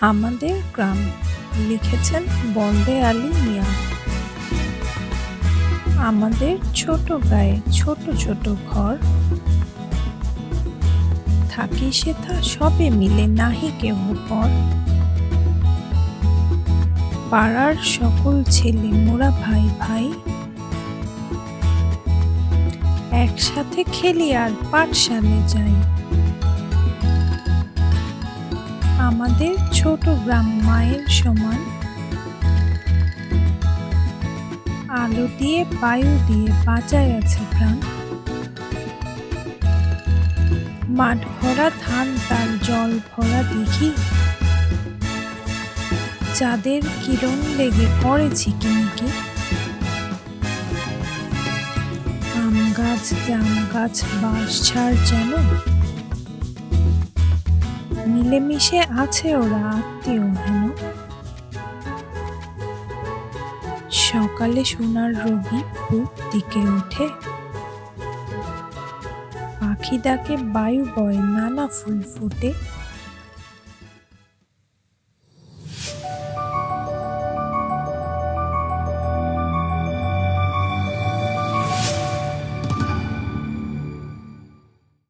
আমাদের গ্রাম, লিখেছেন বন্দে আলী মিয়া। আমাদের ছোট গায়ে ছোট ছোট ঘর। থাকি সে তা সবে মিলে নাহি কেহ পর। পাড়ার সকল ছেলে মোরা ভাই ভাই। একসাথে খেলি আর পাঠশালে যাই। আমাদের ছোট গ্রাম মায়ের সমান। আলো দিয়ে, বায়ু দিয়ে বাঁচায় আছে প্রাণ। মাঠ ভরা ধান, তার জল ভরা দেখি। চাঁদের কিরণ লেগে পড়ে ঝিকিমিকি। আম গাছ, জাম গাছ, বাঁশ ছাড় যেন মিলেমিশে আছে ওরা, আত্মীয়, হেন? সকালে সোনার রবি পূব দিকে ওঠে। পাখি ডাকে বায়ু বয় নানা ফুল ফোটে।